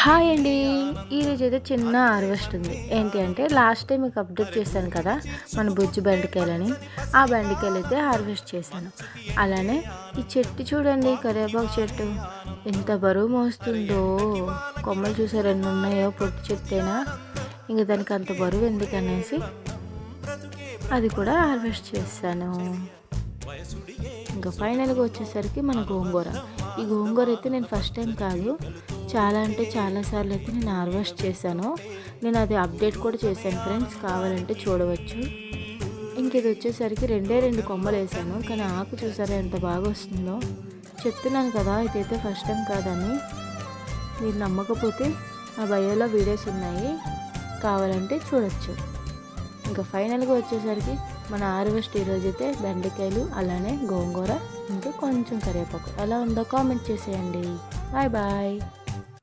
Hi అండి. ఈరోజు అయితే చిన్న హార్వెస్ట్ ఉంది. ఏంటి అంటే లాస్ట్ టైం మీకు అప్డేట్ చేశాను కదా మన బుజ్జి బెండకాయలని. ఆ బెండకాయలు అయితే హార్వెస్ట్ చేశాను. అలానే ఈ చెట్టు చూడండి కరివేపాకు చెట్టు. ఎంత బరువు మోస్తుందో. కొమ్మలు చూసారు ఎన్ని ఉన్నాయో పొట్టు చెట్టేనా ఇంకా దానికి అంత బరువు ఎందుకనేసి అది కూడా హార్వెస్ట్ చేశాను. ఇంకా ఫైనల్గా వచ్చేసరికి మన గోంగూర. ఈ గోంగూర అయితే నేను ఫస్ట్ టైం కాదు. చాలా అంటే చాలాసార్లు అయితే నేను హార్వెస్ట్ చేశాను. నేను అది అప్డేట్ కూడా చేశాను ఫ్రెండ్స్ కావాలంటే చూడవచ్చు. ఇంక ఇది వచ్చేసరికి రెండే రెండు కొమ్మలు వేసాను. కానీ ఆకు చూసారా ఎంత బాగా వస్తుందో. చెప్తున్నాను కదా ఇదైతే ఫస్ట్ టైం కాదని. మీరు నమ్మకపోతే ఆ బయోలో వీడియోస్ ఉన్నాయి. కావాలంటే చూడొచ్చు. ఇంకా ఫైనల్గా వచ్చేసరికి మన హార్వెస్ట్ ఈరోజు అయితే బెండకాయలు అలానే గోంగూర ఇంకా కొంచెం కరివేపాకు. ఎలా ఉందో కామెంట్ చేసేయండి. Bye bye